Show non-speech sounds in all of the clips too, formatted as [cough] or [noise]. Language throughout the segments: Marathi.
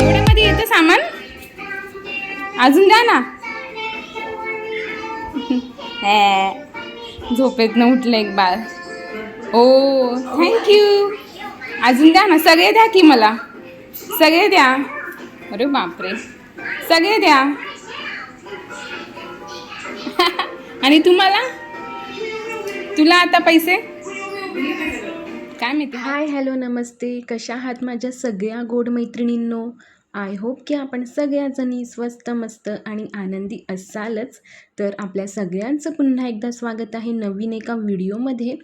एवढ्यामध्ये येतं सामान? अजून द्या ना. [laughs] हे, झोपेतनं उठलं एक बाळ. ओ थँक्यू अजून द्या ना सगळे द्या की मला. सगळे द्या. अरे बापरे. सगळे द्या. [laughs] आणि तुम्हाला? तुला आता पैसे? काय माहिती? हाय हॅलो नमस्ते. कशा आहात माझ्या सगळ्या गोड मैत्रिणींनो? आय होप की आपण सगळ्याजणी स्वस्त मस्त आणि आनंदी असालच. तर आपल्या सगळ्यांचं पुन्हा एकदा स्वागत आहे नवीन एका व्हिडिओमध्ये.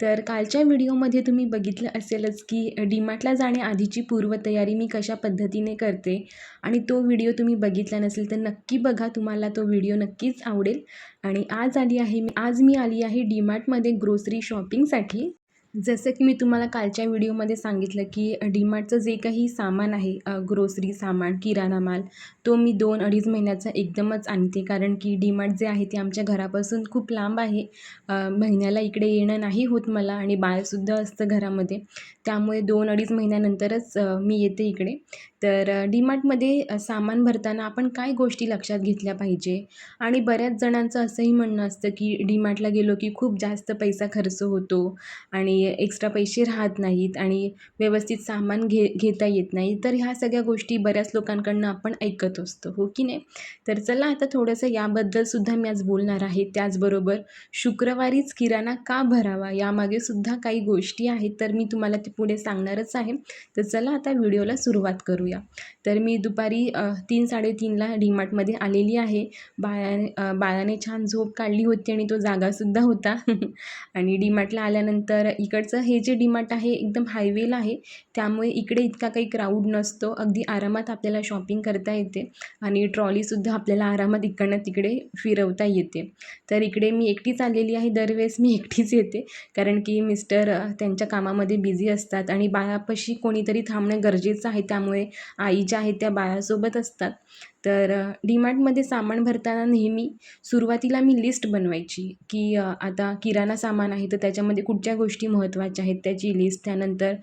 तर कालच्या व्हिडिओमध्ये तुम्ही बघितलं असेलच की डीमार्टला जाण्याआधीची पूर्वतयारी मी कशा पद्धतीने करते आणि तो व्हिडिओ तुम्ही बघितला नसेल तर नक्की बघा तुम्हाला तो व्हिडिओ नक्कीच आवडेल. आणि आज आली आहे मी आज मी आली आहे डीमार्टमध्ये ग्रोसरी शॉपिंगसाठी जसं की मी तुम्हाला कालच्या व्हिडिओमध्ये सांगितलं की डीमार्टचं जे काही सामान आहे ग्रोसरी सामान किराणा माल तो मी दोन अडीच महिन्याचा एकदमच आणते. कारण की डीमार्ट जे आहे ते आमच्या घरापासून खूप लांब आहे. महिन्याला इकडे येणं नाही होत मला आणि बाळसुद्धा असतं घरामध्ये. त्यामुळे दोन अडीच महिन्यानंतरच मी येते इकडे. तर डीमार्टमध्ये सामान भरताना आपण काय गोष्टी लक्षात घेतल्या पाहिजे? आणि बऱ्याच जणांचं असंही म्हणणं असतं की डीमार्टला गेलो की खूप जास्त पैसा खर्च होतो आणि एक्स्ट्रा पैसे राहत नाहीत आणि व्यवस्थित सामान घे घेता येत नाही तर ह्या सगळ्या गोष्टी बऱ्याच लोकांकडनं आपण ऐकत असतो हो की नाही? तर चला आता थोडंसं याबद्दलसुद्धा मी आज बोलणार आहे. त्याचबरोबर शुक्रवारीच किराणा का भरावा यामागे सुद्धा काही गोष्टी आहेत तर मी तुम्हाला ते पुढे सांगणारच आहे. तर चला आता व्हिडिओला सुरुवात करूया. तर मी दुपारी तीन साडेतीनला डीमार्टमध्ये आलेली आहे. बाळा बाळाने छान झोप काढली होती आणि तो जागासुद्धा होता. [laughs] आणि डीमार्टला आल्यानंतर इकडचं हे जे डीमार्ट आहे एकदम हायवेला आहे त्यामुळे इकडे इतका काही क्राऊड नसतो. अगदी आरामात आपल्याला शॉपिंग करता येते आणि ट्रॉलीसुद्धा आपल्याला आरामात इकडनं तिकडे फिरवता येते. तर इकडे मी एकटीच आलेली आहे. दरवेळेस मी एकटीच येते. कारण की मिस्टर त्यांच्या कामामध्ये बिझी असतात आणि बाळापाशी कोणीतरी थांबणं गरजेचं आहे. त्यामुळे आई ज्या आहेत त्या बाळासोबत असतात. तर डीमार्टमध्ये सामान भरताना नेहमी सुरुवातीला मी लिस्ट बनवायची की आता किराणा सामान आहे तर त्याच्यामध्ये कुठच्या गोष्टी महत्त्वाच्या आहेत त्याची लिस्ट त्यानंतर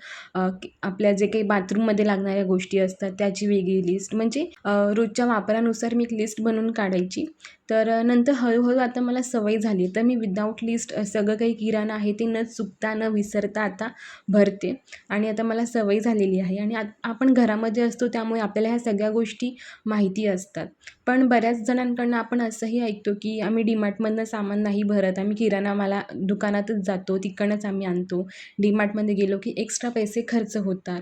आपल्या जे काही बाथरूममध्ये लागणाऱ्या गोष्टी असतात त्याची वेगळी लिस्ट. म्हणजे रोजच्या वापरानुसार मी एक लिस्ट बनवून काढायची. तर नंतर हळूहळू आता मला सवय झाली. तर मी विदाऊट लिस्ट सगळं काही किराणा आहे ते न चुकता न विसरता आता भरते. आणि आता मला सवय झालेली आहे. आणि आ आपण घरामध्ये असतो त्यामुळे आपल्याला ह्या सगळ्या गोष्टी माहिती असतात. पण बऱ्याच जणांकडनं आपण असंही ऐकतो की आम्ही डीमार्टमधनं सामान नाही भरत. आम्ही किराणा मला दुकानातच जातो तिकडनंच आम्ही आणतो. डीमार्टमध्ये गेलो की एक्स्ट्रा पैसे खर्च होतात.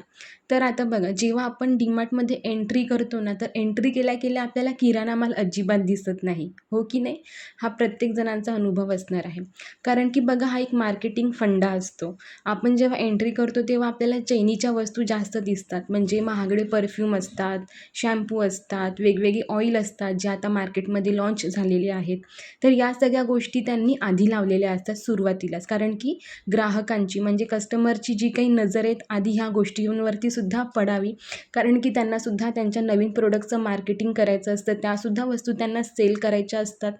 तर आता बघा जेव्हा आपण डीमार्टमध्ये एंट्री करतो ना तर एंट्री केल्या केल्या आपल्याला किराणा माल अजिबात दिसत नाही. हो की नाही? हा प्रत्येक जणांचा अनुभव असणार आहे. कारण की बघा हा एक मार्केटिंग फंडा असतो. आपण जेव्हा एंट्री करतो तेव्हा आपल्याला चैनीच्या वस्तू जास्त दिसतात. म्हणजे महागडे परफ्यूम असतात शॅम्पू असतात वेगवेगळे ऑइल असतात असतात जे आता मार्केटमध्ये लॉन्च झालेले आहेत. तर या सगळ्या गोष्टी त्यांनी आधी लावलेल्या असतात सुरुवातीलाच. कारण की ग्राहकांची म्हणजे कस्टमरची जी काही नजर आहेत आधी ह्या गोष्टींवरती सुद्धा पडावी. कारण की त्यांनासुद्धा त्यांच्या नवीन प्रोडक्टचं मार्केटिंग करायचं असतं. त्यासुद्धा वस्तू त्यांना सेल करायच्या असतात.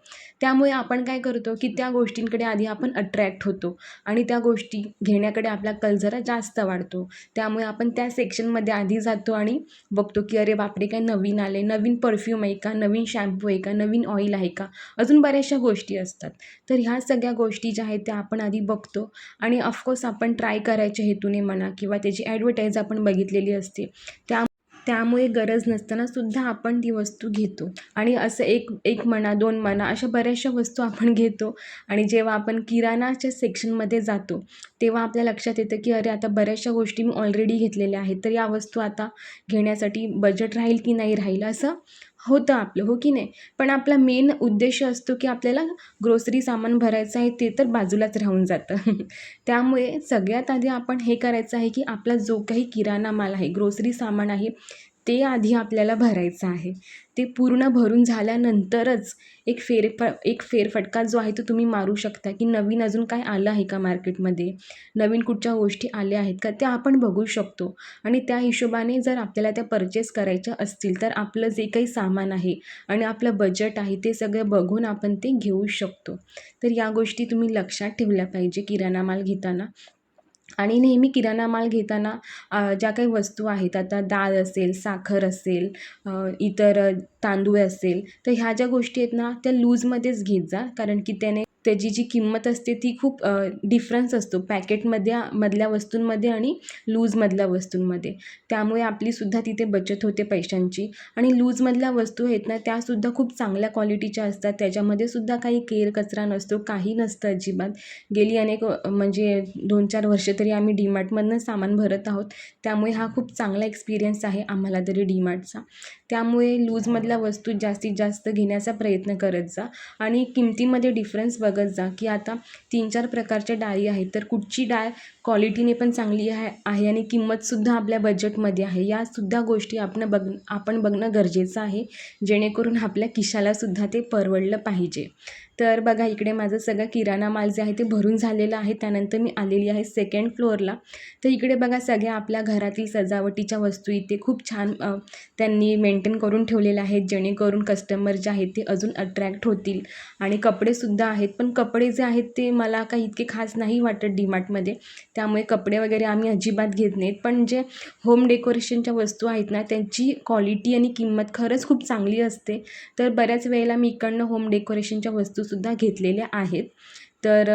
त्यामुळे आपण काय करतो की त्या गोष्टींकडे आधी आपण अट्रॅक्ट होतो. आणि त्या गोष्टी घेण्याकडे आपला कल जरा जास्त वाढतो. त्यामुळे आपण त्या सेक्शनमध्ये आधी जातो आणि बघतो की अरे बापरे काय नवीन आले नवीन परफ्यूम आहे का? नवीन शॅम्पू आहे का? नवीन ऑइल आहे का? अजून बऱ्याचशा गोष्टी असतात. तर ह्या सगळ्या गोष्टी ज्या आहेत त्या आपण आधी बघतो. आणि ऑफकोर्स आपण ट्राय करायच्या हेतूने म्हणा किंवा त्याची ॲडव्हर्टाईज आपण बघितलेली असते. त्या त्यामुळे गरज नसताना सुद्धा आपण ती वस्तू घेतो. आणि असं एक एक म्हणा दोन म्हणा अशा बऱ्याचशा वस्तू आपण घेतो. आणि जेव्हा आपण किराणाच्या सेक्शनमध्ये जातो तेव्हा आपल्या लक्षात येतं की अरे आता बऱ्याचशा गोष्टी मी ऑलरेडी घेतलेल्या आहेत. तर या वस्तू आता घेण्यासाठी बजेट राहील की नाही राहील? असं होतं आपलं हो की नाही? पण आपला मेन उद्देश असतो की आपल्याला ग्रोसरी सामान भरायचं आहे ते तर बाजूलाच राहून जातं. [laughs] त्यामुळे सगळ्यात आधी आपण हे करायचं आहे की आपला जो काही किराणा माल आहे ग्रोसरी सामान आहे ते आधी आपल्याला भरायचं आहे. ते पूर्ण भरून झाल्यानंतरच एक फेर एक फेरफटका जो आहे तो तुम्ही मारू शकता की नवीन अजून काय आलं आहे का मार्केटमध्ये? नवीन कुठच्या गोष्टी आल्या आहेत का? त्या आपण बघू शकतो. आणि त्या हिशोबाने जर आपल्याला त्या परचेस करायच्या असतील तर आपलं जे काही सामान आहे आणि आपलं बजेट आहे ते सगळं बघून आपण ते घेऊ शकतो. तर या गोष्टी तुम्ही लक्षात ठेवल्या पाहिजे किराणा माल घेताना. आणि नेहमी किराणा माल घेताना ज्या काही वस्तू आहेत आता डाळ असेल साखर असेल इतर तांदूळ असेल तर ह्या ज्या गोष्टी आहेत ना त्या लूजमध्येच घेत जा कारण की त्याने त्याची जी किंमत असते ती खूप डिफरन्स असतो. पॅकेटमध्ये मधल्या वस्तूंमध्ये आणि लूजमधल्या वस्तूंमध्ये. त्यामुळे आपलीसुद्धा तिथे बचत होते पैशांची. आणि लूजमधल्या वस्तू आहेत ना त्यासुद्धा खूप चांगल्या क्वालिटीच्या असतात. त्याच्यामध्ये सुद्धा काही केर कचरा नसतो काही नसतं अजिबात. गेली अनेक म्हणजे दोन चार वर्ष तरी आम्ही डीमार्टमधनं सामान भरत आहोत. त्यामुळे हा खूप चांगला एक्सपिरियन्स आहे आम्हाला तरी डीमार्टचा. त्यामुळे लूजमधल्या वस्तू जास्तीत जास्त घेण्याचा प्रयत्न करत जा. आणि किमतीमध्ये डिफरन्स बघत जा की आता तीन चार प्रकारच्या डाळी आहेत तर कुठची डाळ क्वालिटीने पण चांगली आहे आहे आणि किंमतसुद्धा आपल्या बजेटमध्ये आहे. यासुद्धा गोष्टी आपण बघ आपण बघणं गरजेचं आहे जेणेकरून आपल्या खिशालासुद्धा ते परवडलं पाहिजे. तर बघा इकडे माझं सगळं किराणा माल जे आहे ते भरून झालेलं आहे. त्यानंतर मी आलेली आहे सेकंड फ्लोअरला तर इकडे बघा सगळ्या आपल्या घरातील सजावटीच्या वस्तू इथे खूप छान त्यांनी मेंटेन करून ठेवलेल्या आहेत. जेणेकरून कस्टमर जे आहेत ते अजून अट्रॅक्ट होतील. आणि कपडेसुद्धा आहेत. पण कपडे जे आहेत ते मला काही इतके खास नाही वाटत डीमार्टमध्ये त्यामुळे कपडे वगैरे आम्ही अजिबात घेत नाहीत. पण जे होम डेकोरेशनच्या वस्तू आहेत ना त्यांची क्वालिटी आणि किंमत खरंच खूप चांगली असते. तर बऱ्याच वेळेला मी इकडनं होम डेकोरेशनच्या वस्तू सुद्धा घेतलेले आहेत. तर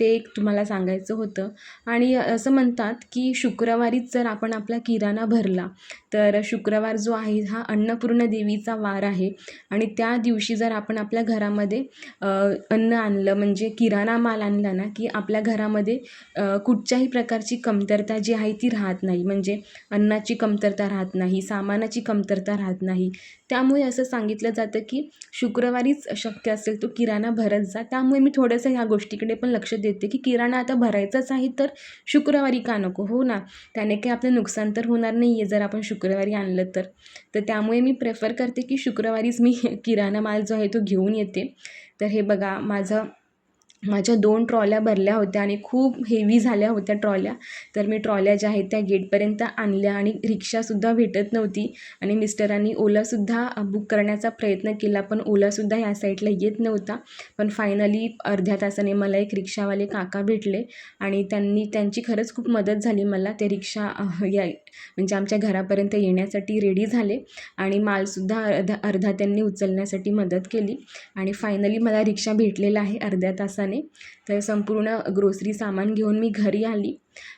ते एक तुम्हाला सांगायचं होतं. आणि असं म्हणतात की शुक्रवारीच जर आपण आपला किराणा भरला तर शुक्रवार जो आहे हा अन्नपूर्ण देवीचा वार आहे. आणि त्या दिवशी जर आपण आपल्या घरामध्ये अन्न आणलं म्हणजे किराणा माल आणला ना की आपल्या घरामध्ये कुठच्याही प्रकारची कमतरता जी आहे ती राहत नाही. म्हणजे अन्नाची कमतरता राहत नाही सामानाची कमतरता राहत नाही. त्यामुळे असं सांगितलं जातं की शुक्रवारीच शक्य असेल तो किराणा भरत जा. त्यामुळे मी थोडंसं ह्या गोष्टीकडे पण लक्ष देते की किराणा आता भरायचाच आहे तर शुक्रवारी का नको? हो ना. त्याने काही आपलं नुकसान तर होणार नाही आहे जर आपण शुक्रवारी आणलं तर. तर त्यामुळे मी प्रेफर करते की शुक्रवारीच मी [laughs] किराणा माल जो आहे तो घेऊन येते. तर हे बघा माझं माझ्या दोन ट्रॉल्या भरल्या होत्या आणि खूप हेवी झाल्या होत्या ट्रॉल्या. तर मी ट्रॉल्या ज्या आहेत त्या गेटपर्यंत आणल्या आणि रिक्षासुद्धा भेटत नव्हती. आणि मिस्टरांनी ओलासुद्धा बुक करण्याचा प्रयत्न केला पण ओलासुद्धा ह्या साईडला येत नव्हता. पण फायनली अर्ध्या तासाने मला एक रिक्षावाले काका भेटले आणि त्यांनी त्यांची खरंच खूप मदत झाली मला. ते रिक्षा या म्हणजे आमच्या घरापर्यंत येण्यासाठी रेडी झाले आणि मालसुद्धा अर्धा अर्धा त्यांनी उचलण्यासाठी मदत केली. आणि फायनली मला रिक्षा भेटलेला आहे अर्ध्या तासाने. तर संपूर्ण ग्रोसरी सामान घेऊन मी घरी आली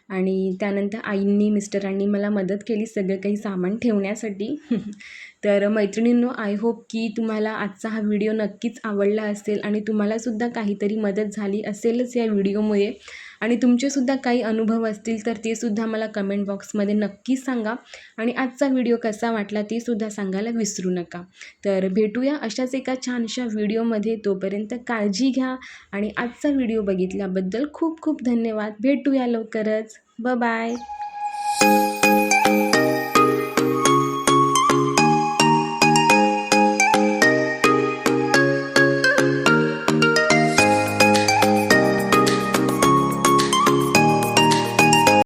आणि त्यानंतर आईंनी मिस्टरांनी मला मदत केली सगळं काही सामान ठेवण्यासाठी. [laughs] तर मैत्रिणींनो आय होप की तुम्हाला आजचा हा व्हिडिओ नक्कीच आवडला असेल आणि तुम्हालासुद्धा काहीतरी मदत झाली असेलच या व्हिडिओमुळे आणि तुमचेसुद्धा काही अनुभव असतील तर तेसुद्धा मला कमेंट बॉक्समध्ये नक्की सांगा. आणि आजचा व्हिडिओ कसा वाटला तेसुद्धा सांगायला विसरू नका. तर भेटूया अशाच एका छानशा व्हिडिओमध्ये तोपर्यंत काळजी घ्या आणि आजचा व्हिडिओ बघितल्याबद्दल खूप खूप धन्यवाद. भेटूया लवकरच. ब बाय